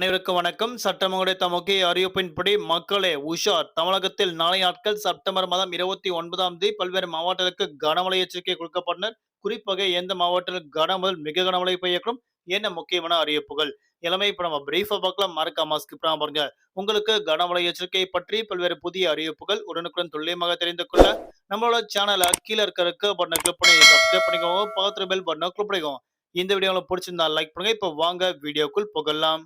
அனைவருக்கும் வணக்கம். சட்டம் தமக்கு முக்கிய அறிவிப்பின்படி மக்களே உஷார் தமிழகத்தில் நாளை நாட்கள் செப்டம்பர் மாதம் இருபத்தி ஒன்பதாம் தேதி பல்வேறு மாவட்டங்களுக்கு கனமழை எச்சரிக்கை கொடுக்கப்பட்டனர். குறிப்பாக எந்த மாவட்டத்தில் கனமுதல் மிக கனமழை பெய்யக்கூடும் என்ன முக்கியமான அறிவிப்புகள்? இளமை இப்ப நம்ம பிரீஃபா பார்க்கலாம். மறக்காம ஸ்கிப் பாருங்க. உங்களுக்கு கனமழை எச்சரிக்கை பற்றி பல்வேறு புதிய அறிவிப்புகள் உடனுக்குடன் துல்லியமாக தெரிந்து கொள்ள நம்மளோட சேனலை கீழே இருக்க இருக்க பட்டனை கிளிக் பண்ணி சப்ஸ்கிரைப் பண்ணிக்கோங்க. பக்கத்துல பெல் பட்டனை கிளிக் பண்ணிக்கோங்க. இந்த வீடியோ உங்களுக்கு பிடிச்சிருந்தா லைக் பண்ணுங்க. இப்போ வாங்க வீடியோக்குள் புகழலாம்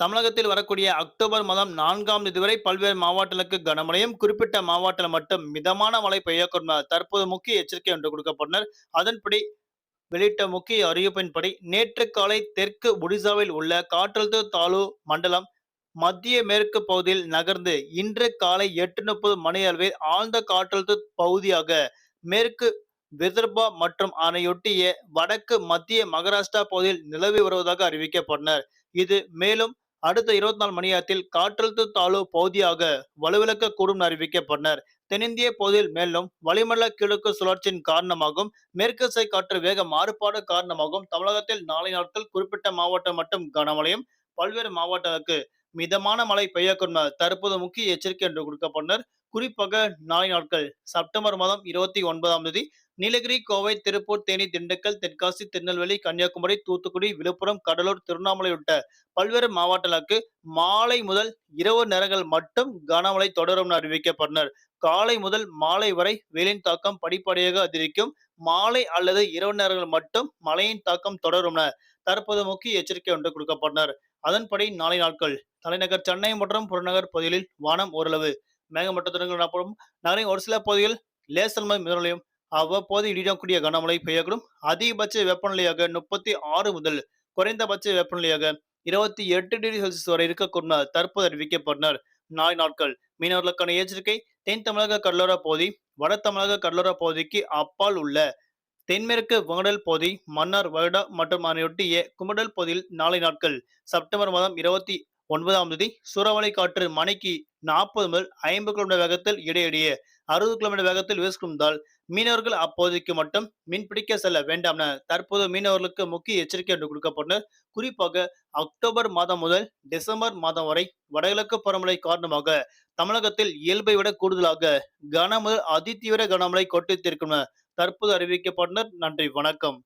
தமிழகத்தில் வரக்கூடிய அக்டோபர் மாதம் நான்காம் தேதி வரை பல்வேறு மாவட்டங்களுக்கு கனமழையும் குறிப்பிட்ட மாவட்டத்தில் மட்டும் மிதமான மழை பெய்யக்கூடும் தற்போது முக்கிய எச்சரிக்கை ஒன்று கொடுக்கப்பட்டனர் அதன்படி வெளியிட்ட முக்கிய அறிவிப்பின்படி நேற்று காலை தெற்கு ஒடிசாவில் உள்ள காற்றழுத்த தாலு மண்டலம் மத்திய மேற்கு பகுதியில் நகர்ந்து இன்று காலை எட்டு முப்பது மணி அளவில் ஆழ்ந்த காற்றழுத்த பகுதியாக மேற்கு விதர்பா மற்றும் அதனையொட்டிய வடக்கு மத்திய மகாராஷ்டிரா பகுதியில் நிலவி வருவதாக அறிவிக்கப்பட்டனர் இது மேலும் அடுத்த இருபத்தி நாலு மணி நேரத்தில் காற்றழுத்த தாழ்வு பகுதியாக வலுவிழக்க கூடும் அறிவிக்கப்பட்டனர். தென்னிந்திய பகுதியில் மேலும் வளிமண்டல கிழக்கு சுழற்சியின் காரணமாகவும் மேற்கு காற்று வேக மாறுபாடு காரணமாகவும் தமிழகத்தில் நாளை நாட்கள் குறிப்பிட்ட மாவட்டம் மட்டும் கனமழையும் பல்வேறு மாவட்டங்களுக்கு மிதமான மழை பெய்யக்கூடும் தற்போது முக்கிய எச்சரிக்கை என்று கொடுக்கப்பட்டனர். குறிப்பாக நாளை நாட்கள் செப்டம்பர் மாதம் இருபத்தி ஒன்பதாம் தேதி நீலகிரி கோவை திருப்பூர் தேனி திண்டுக்கல் தென்காசி திருநெல்வேலி கன்னியாகுமரி தூத்துக்குடி விழுப்புரம் கடலூர் திருவண்ணாமலை உள்ளிட்ட பல்வேறு மாவட்டங்களுக்கு மாலை முதல் இரவு நேரங்கள் மட்டும் கனமழை தொடரும் என அறிவிக்கப்பட்டனர். காலை முதல் மாலை வரை வெயிலின் தாக்கம் படிப்படியாக அதிகரிக்கும். மாலை அல்லது இரவு நேரங்கள் மட்டும் மழையின் தாக்கம் தொடரும் என தற்போது முக்கிய எச்சரிக்கை ஒன்று கொடுக்கப்பட்டனர். அதன்படி நாளை நாட்கள் தலைநகர் சென்னை மற்றும் புறநகர் பகுதிகளில் வானம் ஓரளவு மேகமட்டத்துடன் காணப்படும் நகரின் ஒரு சில பகுதிகள் லேசல் மழை மிதமலையும் அவ்வப்போது இடிடக்கூடிய கனமழை பெய்யக்கூடும். அதிகபட்ச வெப்பநிலையாக முப்பத்தி ஆறு முதல் குறைந்தபட்ச வெப்பநிலையாக இருபத்தி எட்டு டிகிரி செல்சியஸ் வரை இருக்கக்கூடும் தற்போது அறிவிக்கப்பட்டனர். நாளை நாட்கள் மீனவர்களுக்கான எச்சரிக்கை தென் தமிழக கடலோர பகுதி வட தமிழக கடலோர பகுதிக்கு அப்பால் உள்ள தென்மேற்கு வங்கடல் பகுதி மன்னார் வருடா மற்றும் அதனையொட்டிய குமடல் பகுதியில் நாளை நாட்கள் செப்டம்பர் மாதம் இருபத்தி ஒன்பதாம் தேதி சூறாவளி காற்று மணிக்கு நாற்பது முதல் ஐம்பது கிலோமீட்டர் வேகத்தில் இடையிடையே அறுபது கிலோமீட்டர் வேகத்தில் வீசிருந்தால் மீனவர்கள் அப்போதைக்கு மட்டும் மீன் பிடிக்க செல்ல வேண்டாம் என தற்போது மீனவர்களுக்கு முக்கிய எச்சரிக்கை என்று கொடுக்கப்பட்டனர் குறிப்பாக அக்டோபர் மாதம் முதல் டிசம்பர் மாதம் வரை வடகிழக்கு பருவமழை காரணமாக தமிழகத்தில் இயல்பை விட கூடுதலாக கன முதல் அதிதீவிர கனமழை கொட்டித்திருக்கும் தற்போது அறிவிக்கப்பட்டனர் நன்றி வணக்கம்.